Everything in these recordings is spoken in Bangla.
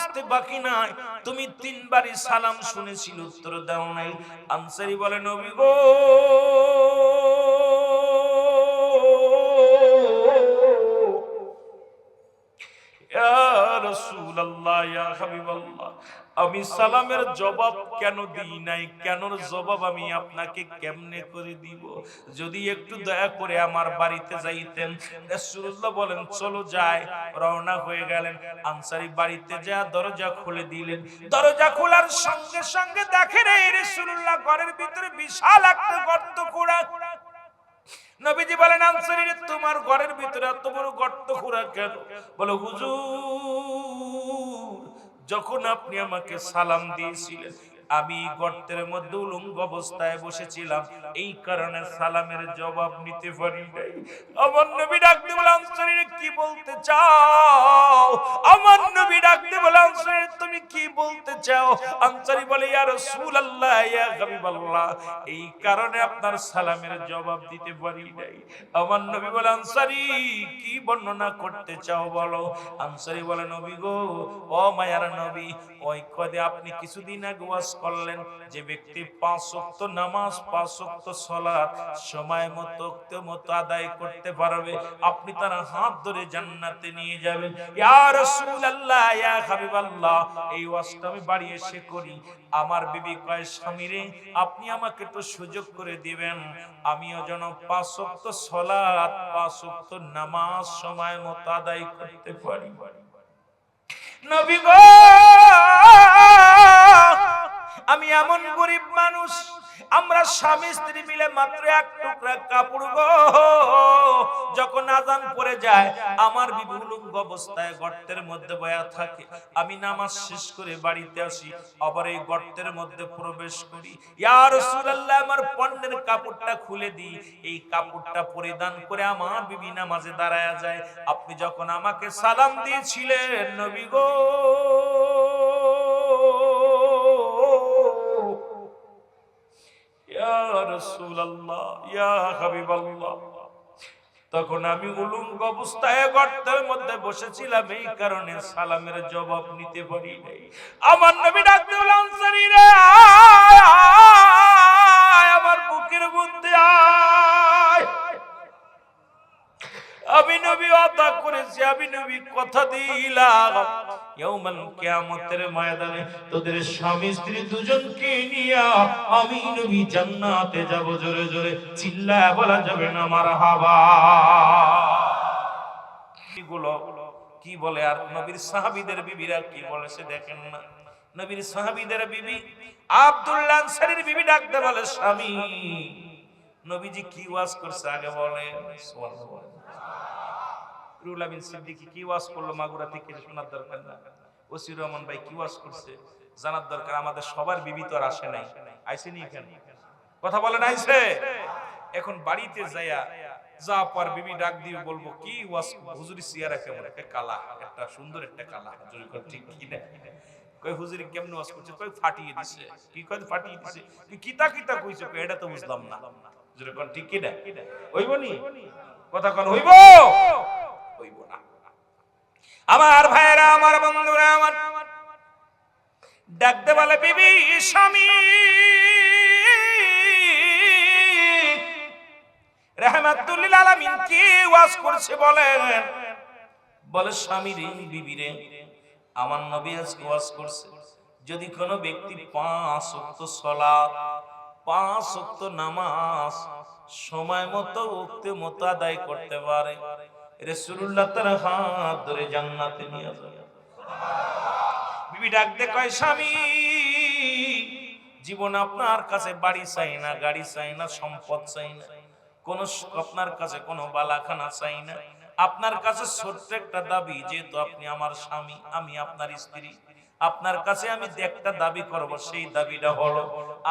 বুঝতে বাকি নাই। তুমি তিনবারই সালাম শুনেছিল, উত্তর দাও নাই। আনসারি বলে, নবী গো, ইয়া রাসূলুল্লাহ, ইয়া হাবিবাল্লাহ। আমি সালামের জবাব কেন দিই নাই? কেন জবাব আমি আপনাকে কেমনে করে দিব? যদি একটু দয়া করে আমার বাড়িতে যাইতেন। রাসূলুল্লাহ বলেন, চলো যাই। রওনা হয়ে গেলেন। আনসারি বাড়িতে যা দরজা খুলে দিলেন। দরজা খোলার সঙ্গে সঙ্গে দেখেন, এই রাসূলুল্লাহ ঘরের ভিতরে বিশাল একটা গর্ত খোঁড়া। নবীজি বলেন, আনসারী, তোমার ঘরের ভিতরে এত বড় গর্ত খোঁড়া কেন? বলে, হুজুর যখন আপনি আমাকে সালাম দিয়েছিলেন আমি গর্তের মধ্যে উলঙ্গ অবস্থায় বসেছিলাম। এই কারণে সালামের জবাব নিতে পারি নাই। আমার নবী ডাকতে বলে আনসারী কি বলতে চাও? আমার নবী ডাকতে বলে আনসারী তুমি কি বলতে চাও? আনসারী বলে, ইয়া রাসূলুল্লাহ, ইয়া হাবিবাল্লাহ। এই কারণে আপনার সালামের জবাব দিতে পারি নাই। আমার নবী বলে, আনসারী, কি বর্ণনা করতে চাও বলো? আনসারী বলে, নবী গো, ও মায়ার নবী, ওই কদে আপনি কিছুদিন আগে ওয়াজ করলেন যে ব্যক্তি পাঁচ নামাজ, পাঁচ ওয়াক্ত সময় মতো মতো আদায় করতে পারবে, আপনি তার হাত ধরে জান্নাতে নিয়ে যাবেন। আমার আমাকে একটু সুযোগ করে দিবেন। আমিও যেন পাঁচ নামাজ সময় আদায় করতে পারি। নবী আমি এমন গরিব মানুষ, আমরা স্বামী স্ত্রী মিলে মাত্র এক টুকরা কাপড় গো। যখন আজান পড়ে যায়, আমার বিবুলুঙ্গ অবস্থায় গর্তের মধ্যে বয়া থাকে। আমি নামাজ শেষ করে বাড়িতে আসি, আবার এই গর্তের মধ্যে প্রবেশ করি। ইয়া রাসূলুল্লাহ, আমার পণ্যের কাপড়টা খুলে দিই। এই কাপড়টা পরিধান করে আমার বিবি নামাজে দাঁড়ায় যায়। আপনি যখন আমাকে সালাম দিয়েছিলেন, নবী গো। তখন আমি উলুঙ্গ অবস্থায় গর্তের মধ্যে বসেছিলাম এই কারণে সালামের জবাব নিতে পারি নাই আমার নবী ডাকতে আমার বুকের মধ্যে আয় আমি নবী আদা করেছি, আমি নবী কথা দিলাম। ইয়াউমাল কিয়ামতের ময়দানে তোদের স্বামী, স্ত্রী দুজনকে আমি নবী জান্নাতে যাব জোরে জোরে। চিল্লায় বলা যাবে না, মারহাবা। এগুলো কি বলে আর নবীর সাহাবীদের বিবিরা কি বলে সে দেখেন না। নবীর সাহাবীদের বিবি আব্দুল্লাহ আনসারীর বিবি ডাকতে বলে, স্বামী, নবীজি কি ওয়াজ করছে আগে বলে সুবহানাল্লাহ। রুল সিদ্দিকী কি ওয়াজ করল মাগুরা থেকে শোনার দরকার না। ওসির রহমান ভাই কি ওয়াজ করছে জানার দরকার, আমাদের সবার আর আসে নাই। এখানে কথা এখন বাড়িতে যা পর বিবি ডাক দিয়ে বলব, কি ওয়াজ হুজুরি সিয়ারা কেমন? একটা কালা, একটা সুন্দর একটা কালা। ঠিক কি না? কই হুজুরি কেমন ওয়াজ করছে? কই ফাটিয়ে দিছে। কি কই ফাটিয়ে দিছে? তুই কিতা কিতা কইছে? কই এটা তো বুঝলাম না। কোন, ঠিক কি না হইব নি? কথা কোন, হইব? হইব না। আমার ভাইরা আমার বন্ধুরা, আমার ডাকতে বলে বিবি, স্বামী। আলামিন কি ওয়াজ করছে বলেন? বলে, স্বামী রে, বিবি রে, আমার নবী আজকে ওয়াজ করছে। যদি কোনো ব্যক্তি পাঁচ ওয়াক্ত পাঁচ ওয়াক্ত নামাজ সময় মতো ওক্তে মতো আদায় করতে পারে। রাসূলুল্লাহ তার হাত ধরে জান্নাতে নিয়ে যাবে। বিবি ডাকতে কয়, স্বামী, জীবন আপনার কাছে বাড়ি চাই না, গাড়ি চাই না, সম্পদ চাই না। কোন আপনার কাছে, কোনো বালাখানা চাই না। আপনার কাছে ছোট্ট একটা দাবি, যেহেতু আপনি আমার স্বামী, আমি আপনার স্ত্রী। আপনার কাছে আমি একটা দাবি করব, সেই দাবিটা হলো,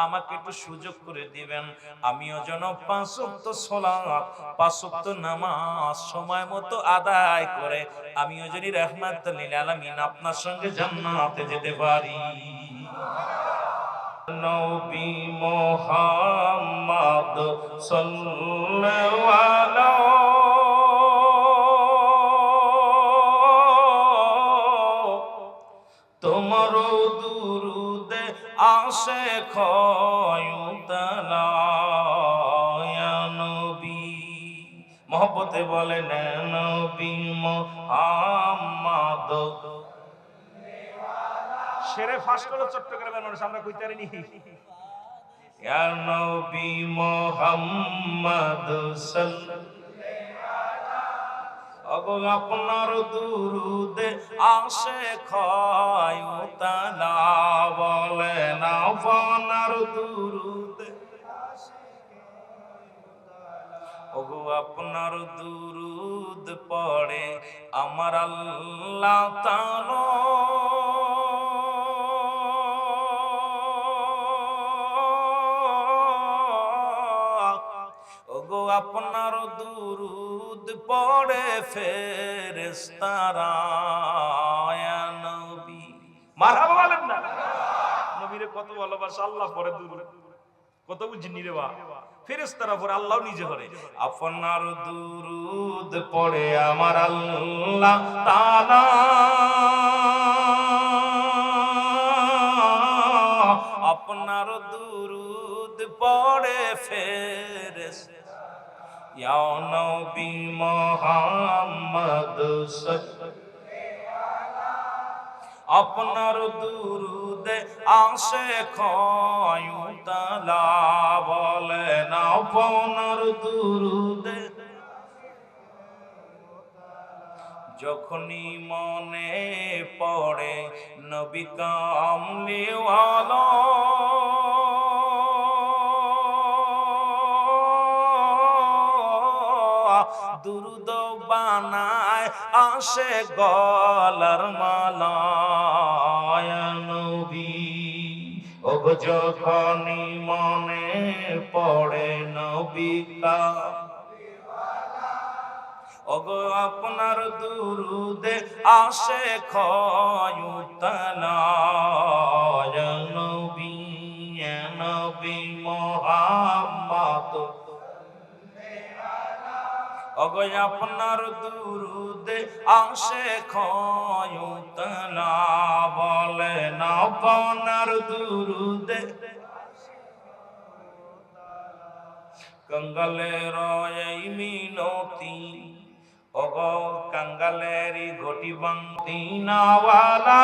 আমাকে একটু সুযোগ করে দিবেন। আমিও যেন পাঁচ ওয়াক্ত সালাত পাঁচ ওয়াক্ত নামাজ সময় মতো আদায় করে, আমিও যদি রহমাতুল লিল আলামিন আপনার সঙ্গে জান্নাতে যেতে পারি। নবী মোহাম্মদ সাল্লাল্লাহু ইয়া নবী। মহব্বতে বলেন "এ নবী মোহাম্মদ। সেরে ফাঁস করল চট্টগ্রামের মানুষ আমরা কইতে পারিনি। ইয়া নবী মোহাম্মদ সাল্লাল্লাহু আপনার দুরুদে আসে খয়ুতলা বলেন আপনার দুরুদে। ওগো আপনার দুরুদ পড়ে আমার আল্লাহ তাআলা ওগো আপনার দুরুদ পড়ে ফেরেশতারা, ইয়া নবী। মারহাবা বলেন না। নবীরে কত ভালোবাসা, আল্লাহ পরে দূর কত বুঝিনি রে বা। ফেরেশতারা পরে আল্লাহ নিজে করে। আপনার দুরুদ পড়ে আমার আল্লাহ তাআলা। আপনার দুরুদ পড়ে ফেরেস ইয়া নবী মুহাম্মদ আপনার দুরুদে আসে খয়ুতলা বলেন, আপনার দুরুদে যখনই মনে পড়ে নবী কামলিওয়ালা দুরুদ বানায় আসে গলার মালায় নবী ও যখনই মনে পড়ে নবী কা ওগো আপনার দুরুদে আসে খয়ুতলা ইয়া নবী ইয়া নবী মোহাম্মদ ওগো আপনার দুরুদে আসে খয়ুতলা বলেন আপনার দুরুদে। কঙ্গালের এই মিনতি অগ কাঙ্গালেরি ঘটি বাংতি নাওয়ালা।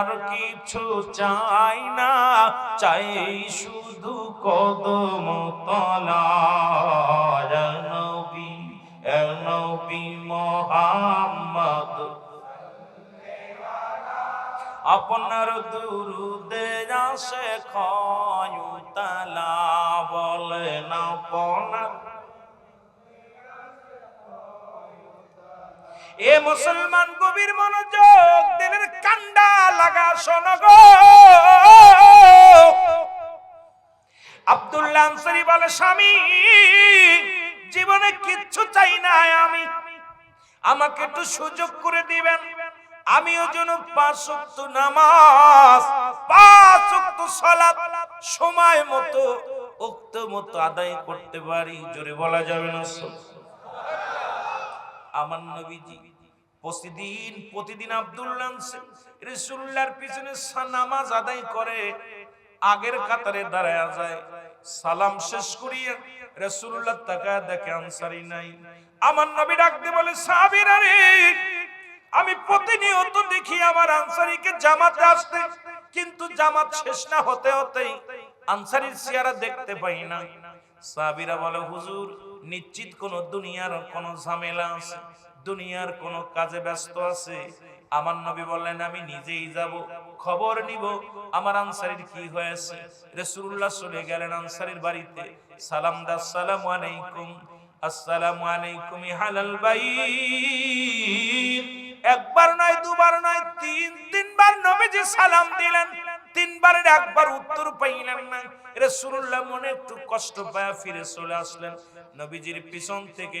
আর কিছু চাই না, চাই শুধু কদম মোহাম্মদ। আপনার দুরুদে আসে খয়ুতলা আপনার এ মুসলমান কবির মনোযোগ, দিলের কান্ডা লাগা শোনগ আব্দুল্লাহ আনসারী বলে, স্বামী, জীবনে কিচ্ছু চাই না আমি। আমাকে একটু সুযোগ করে দিবেন। আমিও যেন পাঁচ ওয়াক্ত নামাজ, পাঁচ ওয়াক্ত সালাত সময় মতো উক্ত মতো আদায় করতে পারি। জোরে বলা যাবে না আমার নবীজি প্রতিদিন প্রতিদিন আব্দুল্লাহ রসুল্লাহর পিছনে নামাজ আদায় করে, আগের কাতারে দাঁড়ায় যায়, সালাম শেষ করিয়া রসুল্লাহ তাকায় দেখে আনসারি নাই। আমার নবী ডাকতে বলে, সাহাবীরা রে, আমি প্রতিনিয়ত দেখি আমার আনসারিকে জামাতে আসতে, কিন্তু জামাত শেষ না হতে হতেই আনসারির চেহারা দেখতে পাই না। সাবিরা বলে, হুজুর, নিশ্চিত কোন দুনিয়ার কোন ঝামেলা আছে। দুনিয়ার কোন কাজে ব্যস্ত আছে? আমার নবী বললেন, আমি নিজেই যাব, খবর নিব। আমার আনসারির কি হয়েছে? রাসূলুল্লাহ চলে গেলেন আনসারির বাড়িতে। সালাম দা আসসালামু আলাইকুম। আসসালামু আলাইকুম হালাল বাইত। একবার নয়, দুবার নয়, তিন, তিনবার নবীজি সালাম দিলেন। তিনবারের একবার উত্তর পাইলেন না। রাসূলুল্লাহ মনে একটু কষ্ট পায় ফিরে চলে আসলেন। নবীজির পিছন থেকে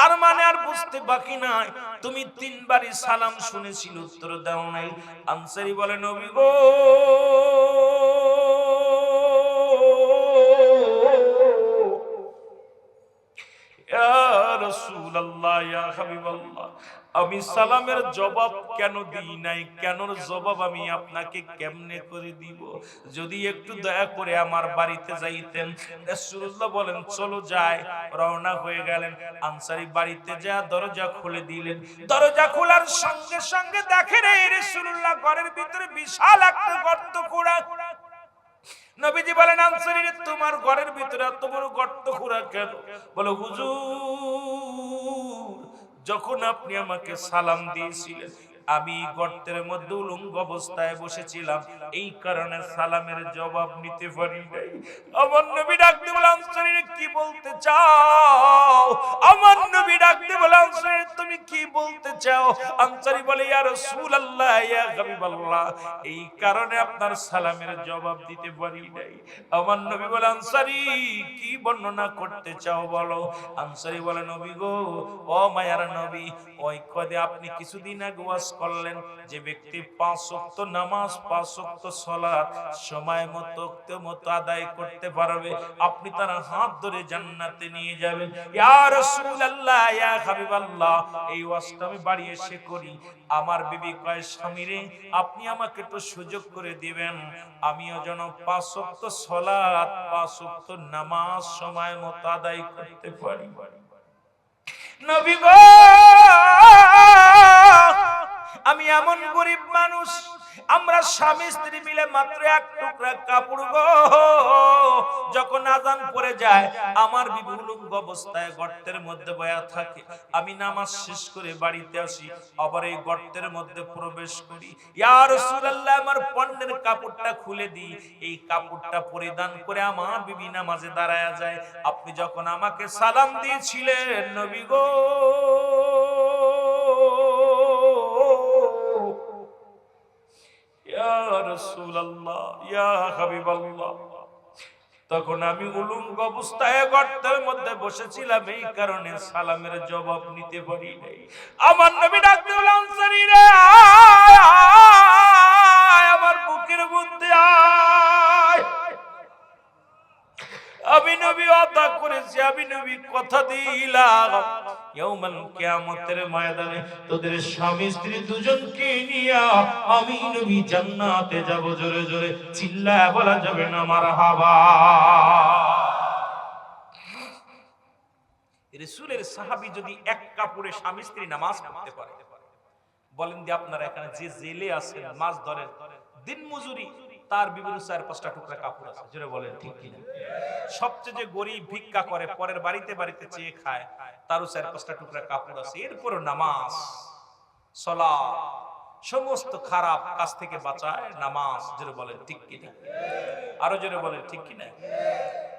তার মানে আর বুঝতে বাকি নাই। তুমি তিনবারই সালাম শুনেছিল, উত্তর দাও নাই। আনসারি বলে, নবী গো। আমি সালামের জবাব কেন দিই নাই? কেন জবাব আমি আপনাকে কেমনে করে দিব? যদি একটু দয়া করে আমার বাড়িতে যাইতেন। রাসূলুল্লাহ বলেন, চলো যাই। রওনা হয়ে গেলেন। আনসারি বাড়িতে যা দরজা খুলে দিলেন। দরজা খোলার সঙ্গে সঙ্গে দেখেন এই রাসূলুল্লাহ ঘরের ভিতরে বিশাল একটা গর্ত খোঁড়া। নবীজি বলেন, আনসারী, তোমার ঘরের ভিতরে এত বড় গর্ত খোঁড়া কেন? বলে, হুজুর যখন আপনি আমাকে সালাম দিয়েছিলেন আমি গর্তের মধ্যে উলঙ্গ অবস্থায় বসেছিলাম। এই কারণে সালামের জবাব নিতে পারি নাই। আমার নবী ডাকতে বলে, আনসারী, কি বলতে চাও? আমার নবী ডাকতে বলে, আনসারী, তুমি কি বলতে চাও? আনসারী বলে, ইয়া রাসূলুল্লাহ, ইয়া হাবিবাল্লাহ। এই কারণে আপনার সালামের জবাব দিতে পারি নাই। আমার নবী বলে, আনসারী, কি বর্ণনা করতে চাও বলো? আনসারী বলে, নবী গো, ও মায়ার নবী, ওই কদে আপনি কিছুদিন আগে ওয়াজ করলেন যে ব্যক্তি পাঁচ নামাজ, পাঁচ ওয়াক্ত সময় মতো মতো আদায় করতে পারবে, আপনি তার হাত ধরে জান্নাতে নিয়ে যাবেন। এই আমি বাড়ি এসে করি। আমার বিবি কয় আপনি আমাকে একটু সুযোগ করে দিবেন। আমিও যেন পাঁচ ওয়াক্ত সালাত পাঁচ নামাজ সময় মতো আদায় করতে পারি। নবী গো! আমি এমন গরিব মানুষ, আমরা স্বামী স্ত্রী মিলে মাত্র এক টুকরা কাপড় গো। যখন আজান পড়ে যায়, আমার বিবি উলঙ্গ অবস্থায় গর্তের মধ্যে বয়া থাকে। আমি নামাজ শেষ করে বাড়িতে আসি, আবার এই গর্তের মধ্যে প্রবেশ করি। ইয়া রাসূলুল্লাহ, আমার পণ্যের কাপড়টা খুলে দিই। এই কাপড়টা পরিধান করে আমার বিবি নামাজে দাঁড়ায়া যায়। আপনি যখন আমাকে সালাম দিয়েছিলেন, নবী গো। তখন আমি উলুঙ্গ অবস্থায় গর্তের মধ্যে বসেছিলাম, এই কারণে সালামের জবাব নিতে পারি নাই। আমার নবী ডাকতে আনসারী রে আমার বুকের মধ্যে আয়। আমি করেছি কথা তোদের স্বামী, স্ত্রী দুজনকে নিয়ে আমি নবী জান্নাতে যাব। জোরে জোরে চিল্লায় বলা যাবে না যদি এক কাপড়ে স্বামী, স্ত্রী নামাজ পড়তে পারে, বলেন যে আপনারা এখানে যে জেলে আছেন, মাছ ধরেন দিন মজুরি তার বিভিন্ন চার পাঁচটা টুকরা কাপড় আছে, জোরে বলেন, ঠিক কিনা? সবচেয়ে যে গরিব ভিক্ষা করে, পরের বাড়িতে বাড়িতে চেয়ে খায়, তারও চার পাঁচটা টুকরা কাপড় আছে। এরপর নামাজ সলা সমস্ত খারাপ কাজ থেকে বাঁচায় নামাজ, জোরে বলেন, ঠিক কিনা? আরও জোরে বলেন, ঠিক কিনা?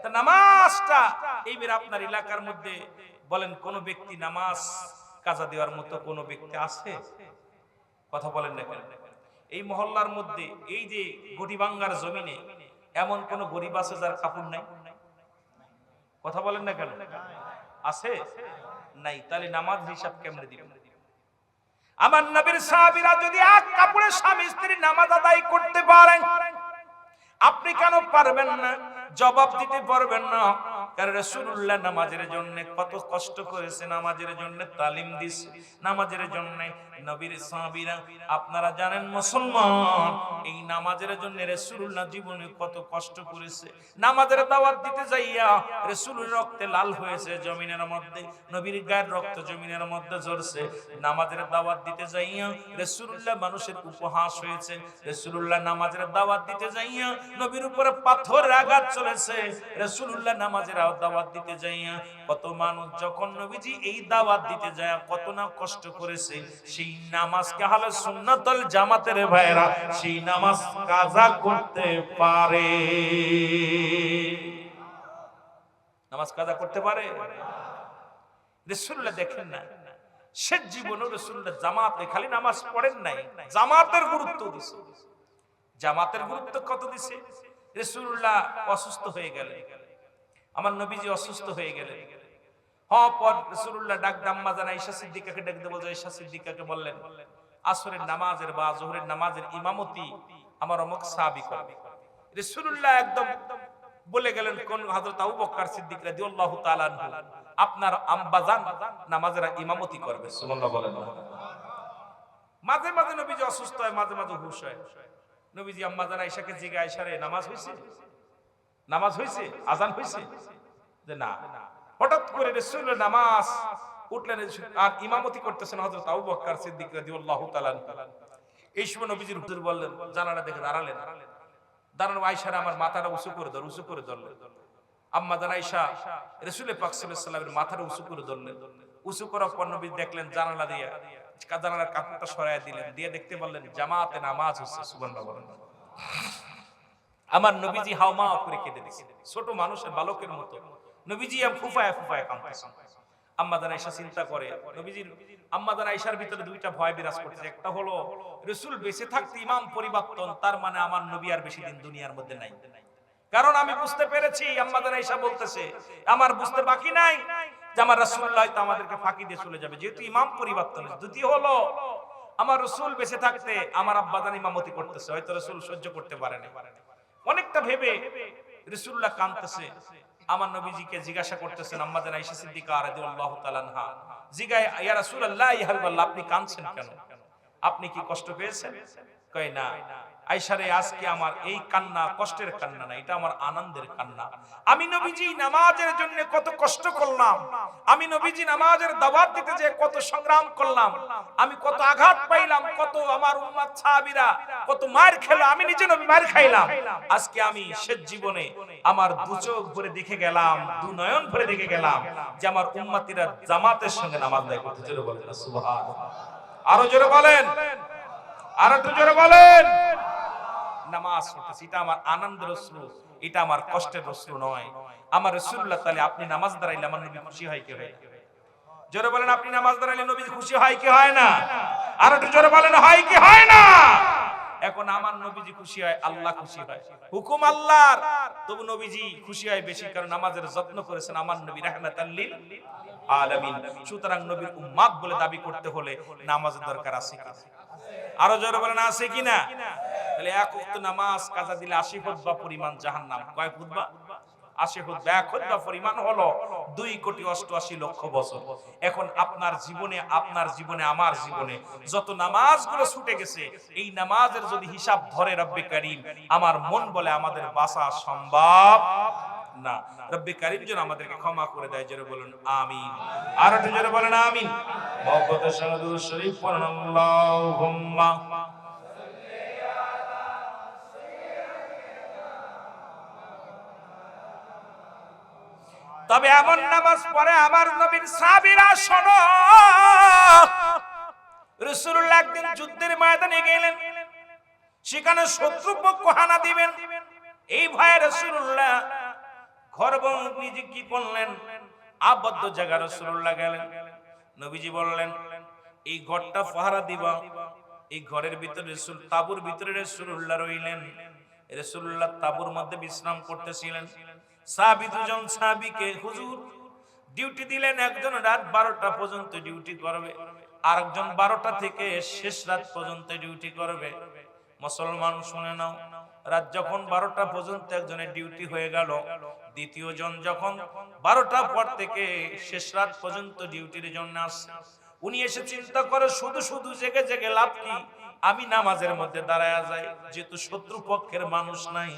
তা নামাজটা এইবার আপনার এলাকার মধ্যে, বলেন, কোন ব্যক্তি নামাজ কাজা দেওয়ার মতো কোন ব্যক্তি আছে? কথা বলেন না কেন? এই মহল্লার মধ্যে, এই যে গরিবাঙ্গার জমিনে এমন কোন গরিব আছে যার কাপড় নাই? কথা বলেন না কেন? আছে? নাই। তাহলে নামাজ হিসাব কেমনে দিবেন আমার নবীর সাহাবীরা যদি এক কাপড়ে স্বামী স্ত্রী নামাজ আদায় করতে পারেন, আপনি কেন পারবেন না? জবাব দিতে পারবেন না। নামাজের জন্য কত কষ্ট করেছে, নামাজের জন্য তালিম দিছে, নামাজের জন্য নবীর আপনারা জানেন মুসলমান, এই নামাজের জন্য রাসূলুল্লাহ জীবনে কত কষ্ট করেছে। নামাজের দাওয়াত দিতে যাইয়া রাসূলের রক্তে লাল হয়েছে জমিনের মধ্যে, নবীর গায়ের রক্ত জমিনের মধ্যে ঝরছে। নামাজের দাওয়াত দিতে যাইয়া রাসূলুল্লাহ মানুষের উপহাস হয়েছে। রাসূলুল্লাহ নামাজের দাওয়াত দিতে যাইয়া নবীর উপরে পাথর আঘাত চলেছে। রাসূলুল্লাহ নামাজের দাওয়াত দিতে যাইয়া, কত মানুষ যখন নবীজি এই দাওয়াত দিতে যায় কত না কষ্ট করেছে, সেই নামাজকে হালে জামাতের ভাইরা সেই নামাজ কাজা করতে পারে। নামাজ কাজা করতে পারে? দেখেন না জীবনে জামাতে খালি নামাজ পড়েন নাই, জামাতের গুরুত্ব দিছে। জামাতের গুরুত্ব কত দিছে? রাসূলুল্লাহ অসুস্থ হয়ে গেলেন। আমার নবীজি অসুস্থ হয়ে গেলেন। হওয়ার ডাক আসরের নামাজের নামাজের ইমামতি করবে একদম বলে গেলেন আপনার আম্বাজান নামাজের ইমামতি মাঝে মাঝে নবীজি অসুস্থ হয়, মাঝে মাঝে হুশ হয়। নবীজি আম্মাজান আয়েশাকে জিজ্ঞাসা আয়েশা নামাজ হইছে? নামাজ হইছে, আজান হইছে? যে না। হঠাৎ করে রাসূলের নামাজ উঠলেন আর ইমামতি করতেছেন হযরত আবু বকর সিদ্দিক রাদিয়াল্লাহু তাআলা এই সময় নবীজির হুজুর বললেন, জানালা দেখে দাঁড়ালেন। দাঁড়ানো আয়েশার আমার মাথাটা উঁচু করে ধর উঁচু করে ধরলেন। আম্মা জান আয়েশা রাসূলের পাক সাল্লাল্লাহু আলাইহি মাথাটা উঁচু করে ধরলেন। উঁচু করার পর নবী দেখলেন জানালা দিয়ে জানালার কাপড়টা সরায় দিলেন। দিয়ে দেখতে বললেন, জামাতে নামাজ হচ্ছে, সুবহানাল্লাহ। আমার নবীজি হাওমা করে কেঁদে দিছে। ছোট মানুষের বালকের মতো। নবীজি ফুফায় ফুফায় চিন্তা করে পরিবর্তন মানে আমাদেরকে ফাঁকি দিয়ে চলে যাবে। যেহেতু ইমাম পরিবর্তন। দ্বিতীয় হলো, আমার রসুল বেঁচে থাকতে আমার আব্বাদান ইমামতি করতেছে, হয়তো রসুল সহ্য করতে পারে না অনেকটা ভেবে রসুল্লাহ কাঁদতেছে। আমার নবীজিকে জিজ্ঞাসা করতেছেন আম্মাদের আইসা সিদ্দিকা রাদিয়াল্লাহু তাআলা আনহা। জিগায়, ইয়া রাসূলুল্লাহ, ইয়া হাবিবাল্লাহ, আপনি কাঁদছেন কেন? আপনি কি কষ্ট পেয়েছেন? কয় না, আয়সারে, আজকে আমার এই কান্না কষ্টের কান্না না, এটা আমার আনন্দের কান্না। আমি নবীজি নামাজের জন্য কত কষ্ট করলাম। আমি নবীজি নামাজের দিতে যে কত সংগ্রাম করলাম। আমি কত আঘাত পাইলাম, কত আমার সাহাবীরা কত মার খেলো, আমি নিজে নবী মার খাইলাম। আজকে আমি জীবনে আমার দু চোখ ভরে দেখে গেলাম, দু নয়ন ভরে দেখে গেলাম যে আমার উম্মাতিরা জামাতের সঙ্গে নামাজ করতে, জোরে বলেন আরও জোরে বলেন। আর একটু জোরে বলেন। নামাজ পড়তেছি, এটা আমার আনন্দের অশ্রু, এটা আমার কষ্টের অশ্রু নয়। আমার রসুল্লাহ তাহলে আপনি নামাজ দাঁড়াইলে আমার নবী খুশি হয় কি হয় জোরে বলেন, আপনি নামাজ দাঁড়াইলে নবী খুশি হয় কি হয় না? আর একটু জোরে বলেন, হয় কি হয় না? এখন আমার নবীজি খুশি হয়, আল্লাহ খুশি হয়। হুকুম আল্লাহর। তবু নবীজি খুশি হয় বেশি, কারণ নামাজের যত্ন করেছেন আমার নবী, রাহমাতাল লিল আলামিন। সুতরাং নবীর উম্মাদ বলে দাবি করতে হলে নামাজের দরকার আছে কি? আরও জোরে বলেন, আছে কিনা? তাহলে এক ওয়াক্ত নামাজ কাজা দিলে আশি খুতবা পরিমাণ কয় আশি এক পরিমাণ হলো দুই কোটি অষ্টআশি লক্ষ বছর। এখন আপনার জীবনে আপনার জীবনে, আমার জীবনে যত নামাজগুলো ছুটে গেছে, এই নামাজের যদি হিসাব ধরে রব্বে কারিম, আমার মন বলে আমাদের বাসা সম্ভব। না। রব্বে কারিম যেন আমাদেরকে ক্ষমা করে দেয়, জোরে বলুন, আমিন। আর একটু জোরে বলেন, আমিন। মহব্বতের সঙ্গে শরীফ, পড়ুন, আল্লাহুম্মা। তবে এমন নামাজ পড়ে আমার নবীর সাবিরা শোনো। রসুল্লাহ একদিন যুদ্ধের ময়দানে গেলেন। সেখানে শত্রু পক্ষ হানা দিবেন। এই ভয়ে রসুল্লাহ ঘর বং নিজে কি করলেন আবদ্ধ জায়গা রসুল্লাহ গেলেন। নবীজি বললেন, এই ঘরটা পাহারা দিবা। এই ঘরের ভিতরে তাবুর ভিতরে রসুল্লাহ রইলেন। রসুল্লাহ তাবুর মধ্যে বিশ্রাম করতেছিলেন। সাহাবি দুজন সাহাবিকে, হুজুর, ডিউটি দিলেন একজন রাত বারোটা পর্যন্ত ডিউটি করবে। আরেকজন বারোটা থেকে শেষ রাত পর্যন্ত ডিউটি করবে। মুসলমান শুনে নাও। রাত যখন বারোটা পর্যন্ত একজনের ডিউটি হয়ে গেল দ্বিতীয় জন যখন বারোটা পর থেকে শেষ রাত পর্যন্ত ডিউটির জন্য আসছে উনি এসে চিন্তা করে, শুধু শুধু জেগে জেগে লাভ কি? আমি নামাজের মধ্যে দাঁড়ায় যাই, যেহেতু শত্রু পক্ষের মানুষ নাই।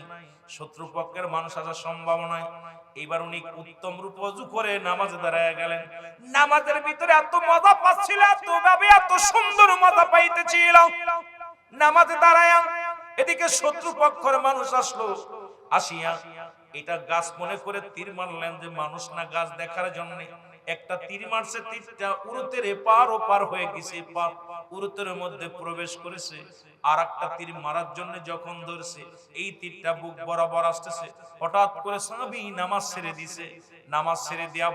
শত্রু পক্ষের মানুষ আসা সম্ভব নয় এবার উনি উত্তম রূপ অজু করে নামাজে দাঁড়ায় গেলেন। নামাজের ভিতরে এত মজা পাচ্ছিল, এত ভাবে, এত সুন্দর মজা পাইতেছিল। নামাজে দাঁড়ায় এদিকে শত্রু পক্ষের মানুষ আসলো। আসিয়া এটা গাছ মনে করে তীর মারলেন যে মানুষ না গাছ দেখার জন্য। একটা তীর মারছে, তীরটা উরুতের এপার ওপার হয়ে গেছে উরুতের মধ্যে প্রবেশ করেছে। আর একটা তীর মারার জন্য যখন ধরছে, এই তীরটা বুক বরাবর আসতেছে। হঠাৎ করে সাহাবী নামাজ ছেড়ে দিছে। নামাজ ছেড়ে দেওয়া